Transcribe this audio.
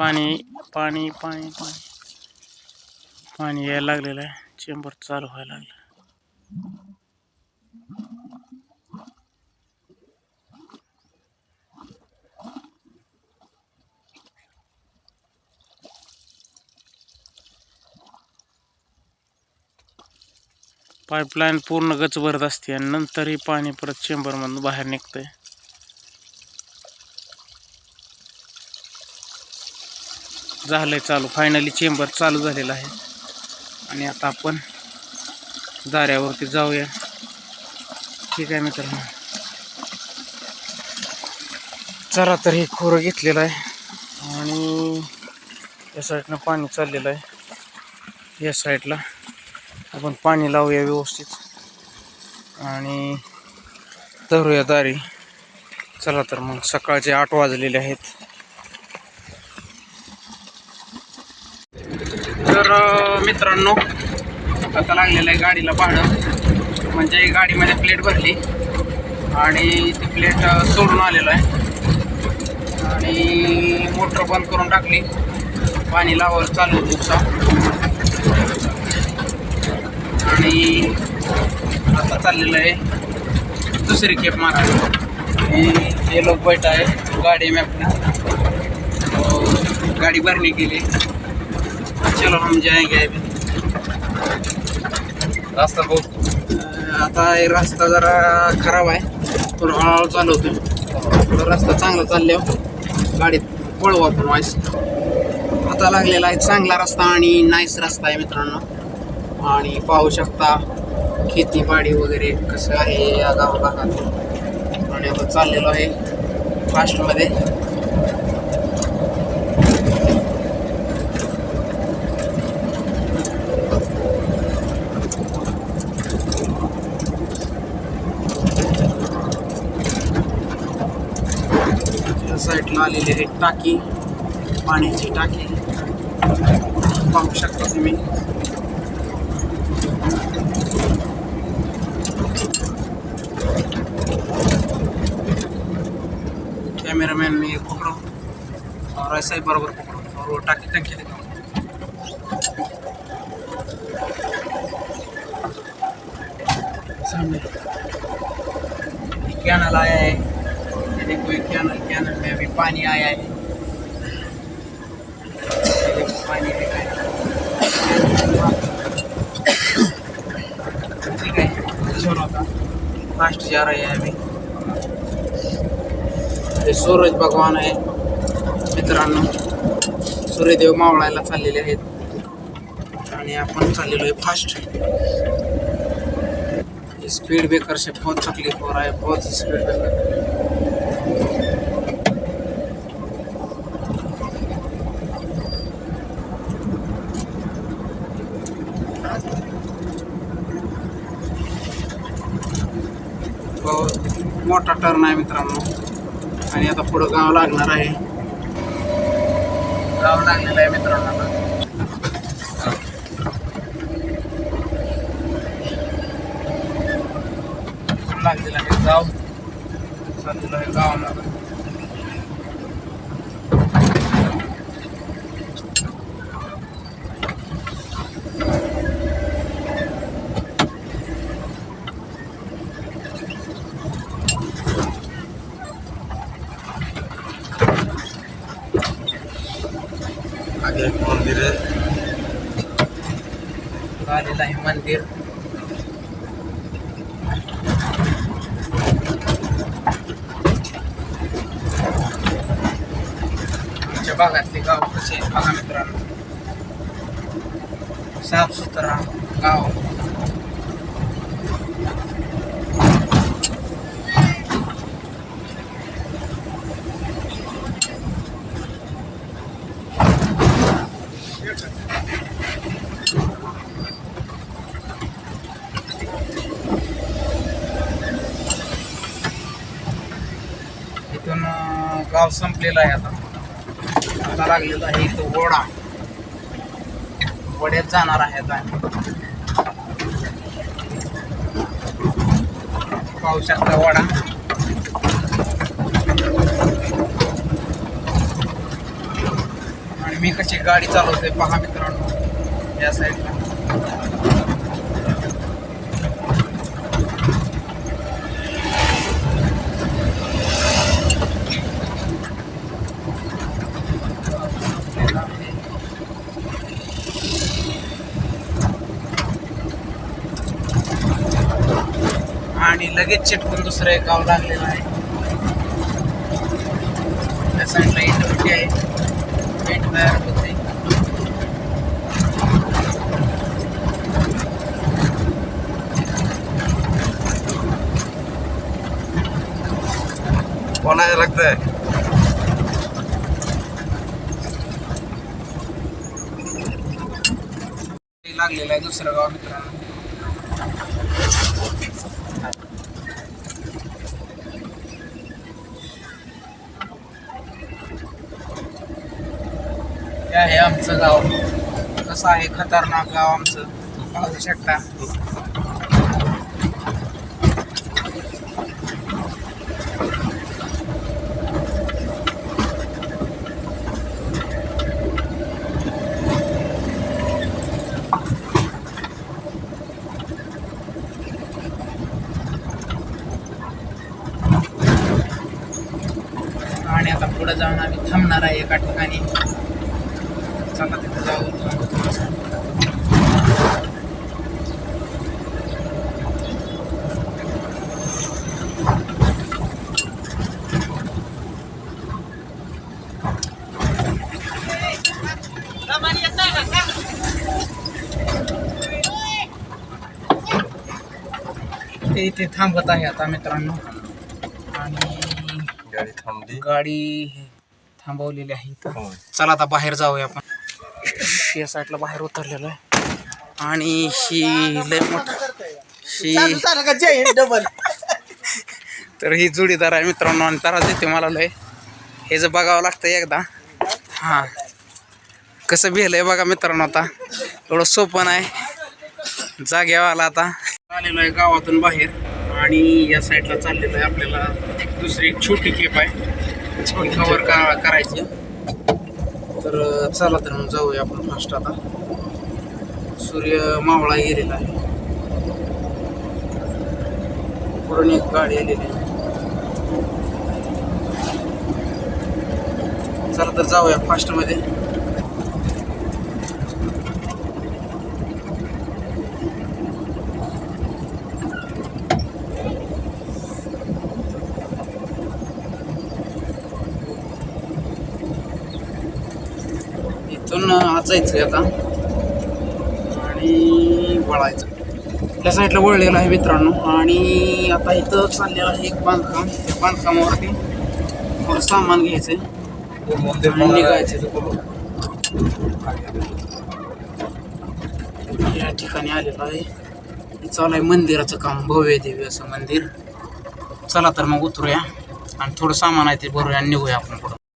पाणी पाणी पाणी पाणी. पाणी यायला लागलेलं आहे. चेंबर चालू व्हायला लागलं. पाईपलाईन पूर्ण गच भरत असते आणि नंतरही पाणी परत चेंबरमधून बाहेर निघतंय. झालंय चालू. फायनली चेंबर चालू झालेलं आहे. आणि आता आपण दाऱ्यावरती जाऊया. ठीक आहे मित्रांनो. चला तर हे खोरं घेतलेलं आहे. आणि या साईडनं पाणी चाललेलं आहे. या साईडला आपण पाणी लावूया व्यवस्थित. आणि धरूया दारी. चला तर मग सकाळचे आठ वाजलेले आहेत. तर मित्रांनो आता लागलेलं आहे गाडीला भाडं. म्हणजे गाडीमध्ये प्लेट भरली आणि ती प्लेट सोडून आलेलो आहे. आणि मोटर बंद करून टाकली. पाणी लावायला चालू होतं उपसा आणि आता चाललेलं आहे दुसरी खेप मारायला. हे लोक बैठ आहे गाडी मॅपने. हो, गाडी भरणी केली. चलो हम जाएंगे अभी। रास्ता बहुत आता हे रस्ता जरा खराब आहे. थोडं हळूहळू चालवतो रस्ता चांगला चालल्यावर गाडीत पळवू आपण वाईस आता लागलेला आहे चांगला रस्ता आणि नाईस रस्ता आहे मित्रांनो. आणि पाहू शकता खेतीबाडी वगैरे कसं आहे या गावाभागात आणि आता चाललेलो आहे फास्टमध्ये या साईडला आलेली आहे. टाकी पाण्याची टाकी. पाहू शकता तुम्ही. कॅमेरामॅन मी पकड़ो और ऐसा बरोबर पकड़ो और टाकी टंकी दिखाओ सामने. कैनल आया है देखो ये कैनल कैनल में अभी पानी आया है देखो है जा रहे हैं अभी हे सूरज भगवान आहे मित्रांनो सूर्यदेव मावळायला चाललेले आहेत. आणि फास्ट स्पीड ब्रेकर से बहुत तकलीफ़ हो रहा है बहुत स्पीड ब्रेकर टर्न आहे मित्रांनो. आणि आता पुढं गाव लागणार आहे. गाव लागलेलं आहे मित्रांनो लागलेलं आहे गाव. चाललेलं आहे गावाला आगे एक मंदिर है आलेलं आहे मंदिर आमच्या भागातले गाव कसे आहे बघा मित्रांनो साफ सुथरा गाव इथून गाव संपलेला आहे आता. आता लागलेलं आहे इथं वडा. वड्यात जाणार आहे आता. पाहू शकता वडा. मी कशी गाडी चालवते पहा मित्रांनो या साईडला आणि लगेच चिटकून दुसरं एक गाव लागलेलं आहे. त्या साईडला इंटरव्ह्यू आहे. पेंट तयार होते कोणाला लागतंय ते लागलेलं आहे दुसरं गाव मित्रांनो. आहे आमचं गाव. कसं आहे? खतरनाक गाव आमचं. पाहू शकता. आणि आता पुढे जाऊन आम्ही थांबणार आहे एका ठिकाणी. चला तिथे जाऊ ते इथे थांबत आहे आता मित्रांनो. आणि गाडी थांबली. गाडी थांबवलेली आहे इथं. चला आता बाहेर जाऊया आपण. या साईडला बाहेर उतरलेलो आहे. आणि ही लय मोठ ही डबल. तर ही जोडीदार आहे मित्रांनो आणि त्रास देते मला लय. हे जर बघावं लागतं एकदा. हां. कसं भिलंय बघा मित्रांनो आता. एवढं सोपं नाही. जाग्यावाला आता. आलेलो आहे गावातून बाहेर. आणि या साईडला चाललेलं आहे आपल्याला. दुसरी एक छोटी खेप आहे. कवर का करायची. तर चला तर मग जाऊया आपण फास्ट आता. सूर्य मावळा गेलेला आहे. पुढून एक गाडी आलेली आहे. चला तर जाऊया फास्टमध्ये इथून आज आहे आता. आणि वळायचं. त्या साईडला वळलेलं आहे मित्रांनो. आणि आता इथं चाललेलं आहे एक बांधकाम. त्या बांधकामावरती थोडं सामान घ्यायचं आहे निघायचं आणि निघायचं. या ठिकाणी आलेलं आहे. चालू आहे मंदिराचं काम. भव्य देवी असं मंदिर. चला तर मग उतरूया. आणि थोडं सामान आहे ते भरूया आणि निघूया आपण पुढं.